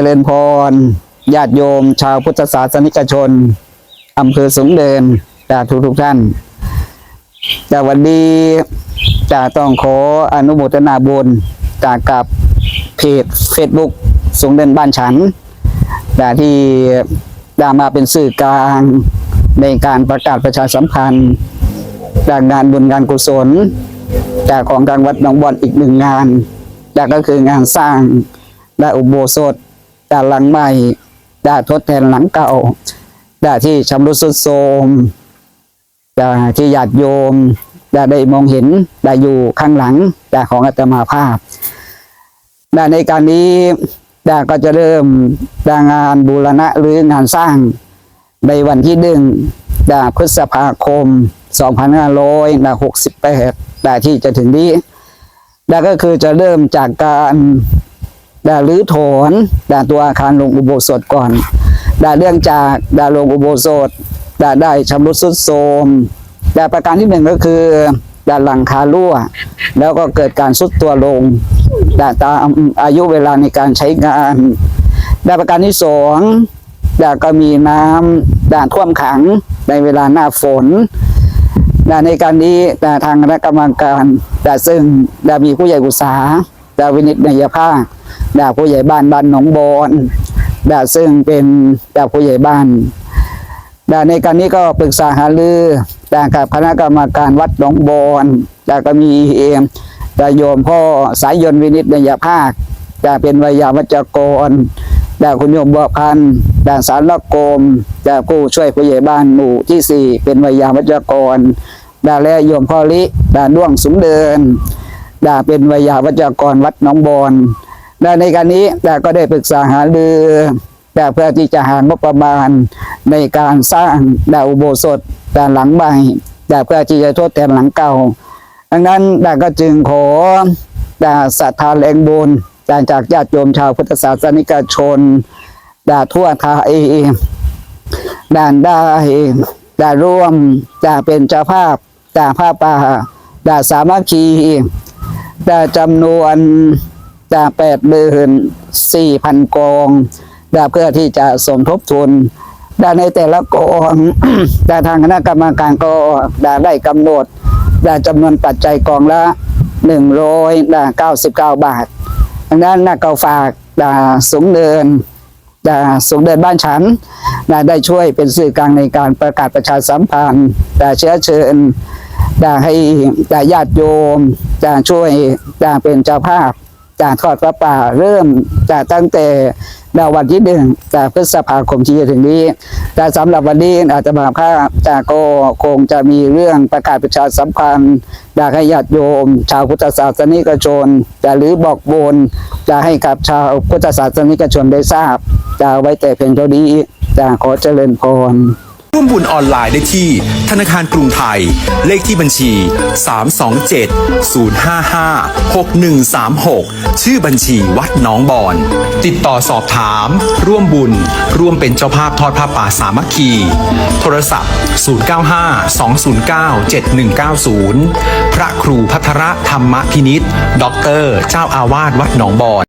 จริญพรญาติโยม ชาวพุทธศาสนิกชนอำเภอสูงเดินจากทุกทุกท่านจากวันนี้จะต้องขออนุโมทนาบุญจากกับเพจ Facebook สูงเดินบ้านฉันแต่ที่ได้มาเป็นสื่อกลางในการประกาศประชาสัมพันธ์จากงานบุญงานกุศล จากของทางวัดหนองบอนอีกหนึ่งงานจากก็คืองานสร้างได้อุโบสถ จากหลังใหม่ได้ทดแทนหลังเก่าได้ที่ชำรุดทรุดโทรมได้ที่ญาติโยมได้ได้มองเห็นได้อยู่ข้างหลังจากของอาตมาภาพได้ในการนี้ได้ก็จะเริ่มด้งานบูรณะหรืองานสร้างในวันที่หนึ่งดาพฤษภาคม 2568ดาที่จะถึงนี้ดาก็คือจะเริ่มจากการ ดารื้อถอนดาตัวอาคารลงอุโบสถก่อนดาเรื่องจากดาลงอุโบสถดาได้ชำรุดทรุดโทรมดาประการที่หนึ่งก็คือดาหลังคารั่ว แล้วก็เกิดการสุดตัวลงดาตามอายุเวลาในการใช้งานดาประการที่สองดาก็มีน้ำด่านท่วมขังในเวลาหน้าฝนดาในการนี้ดาทางคณะกรรมการดาซึ่งดามีผู้ใหญ่อุตสาหดาวินิจนยภาค ดาผู้ใหญ่บ้านบ้านหนองบอนดาซึ่งเป็นดาผู้ใหญ่บ้านดาในการนี้ก็ปรึกษาหารือดากับคณะกรรมการวัดหนองบอนดาก็มีเองดาโยมพ่อสายยนต์วินิจนยภาคจะเป็นวิยาวัจกรด่าคุณโยมบัวพันธ์ด่าสารละโกมด่าผู้ช่วยผู้ใหญ่บ้านหมู่ที่สี่เป็นวิยาวัจกรด่าและโยมพ่อลิด่าด้วงสูงเดินด่าเป็นวิยาวัจกรวัดหนองบอน ด่าในการนี้ด่าก็ได้ปรึกษาหารือด่าเพื่อที่จะหางบประมาณในการสร้างด่าอุโบสถด่าหลังใหม่ด่าเพื่อที่จะทดแทนหลังเก่า ดังนั้นด่าก็จึงขอด่าศรัทธาแรงบุญด่าจากญาติโยมชาวพุทธศาสนิกชนด่าทั่วไทยด่านได้ด่าร่วมด่าเป็นเจ้าภาพด่าผ้าป่าด่าสามัคคีด่าจำนวน ด่าแปดเดือนสี่พันกองดาเพื่อที่จะสมทบทุนดาในแต่ละกองดาทางคณะกรรมการก็ดาได้กำหนดได้จำนวนปัจจัยกองละหนึ่งร้อยเก้าสิบเก้าบาทดังนั้นนักเก่าฝากดาสูงเดินดาสูงเดินบ้านฉันดาได้ช่วยเป็นสื่อกลางในการประกาศประชาสัมพันธ์ดาเชื้อเชิญดาให้ดาญาติโยมดาช่วยดาเป็นเจ้าภาพ ดากทอดพระป่าเริ่มจากตั้งแต่ดาวันที่หนึ่งจากพฤษภาคมที่จะถึงนี้ แต่สำหรับวันนี้อาจจะมาภาพจากก็คงจะมีเรื่องประกาศประชาสัมพันธ์อยากให้ญาติโยม ชาวพุทธศาสนิกชนจะหรือบอกบนจะให้กับชาวพุทธศาสนิกชนได้ทราบจะไว้แต่เพียงเท่านี้จะขอเจริญพร ร่วมบุญออนไลน์ได้ที่ธนาคารกรุงไทย เลขที่บัญชี 327 055 6136 ชื่อบัญชีวัดหน้องบอน ติดต่อสอบถาม ร่วมบุญ ร่วมเป็นเจ้าภาพทอดผ้าป่าสามัคคี โทรศัพท์ 095 209 7190 พระครูพัทระธรรมพินิษฐ์ด็อกเตอร์ เจ้าอาวาสวัดหนองบอน